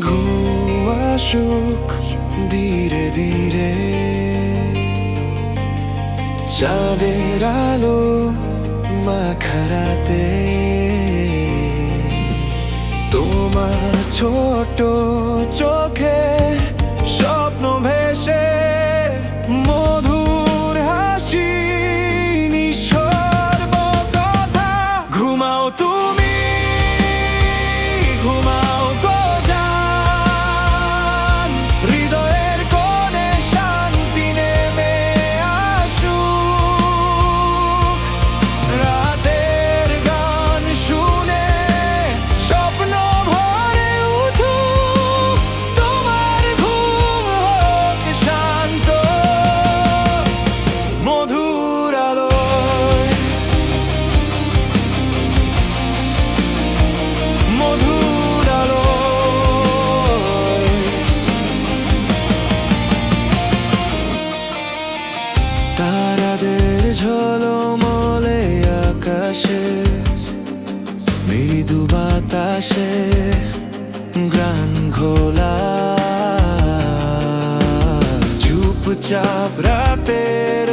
ঘুমাসুক ধীরে ধীরে। চাঁদের আলো মাখারাতে। তোমার ছোট চোখে মৃদু বাতাসে গান ঘোলা। চুপচাপ রাতের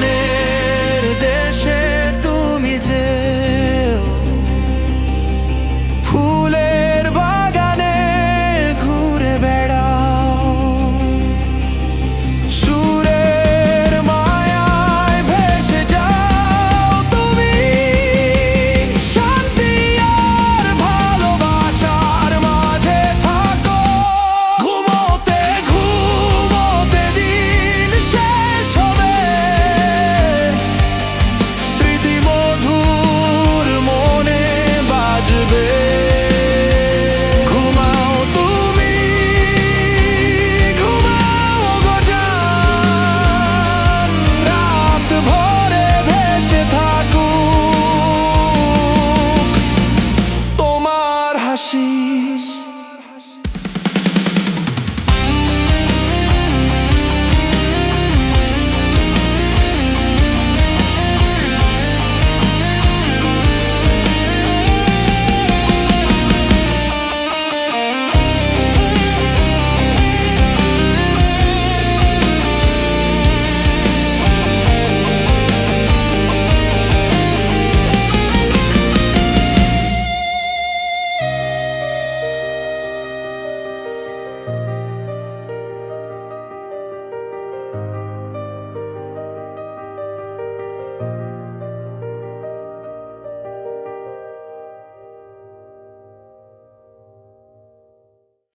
morning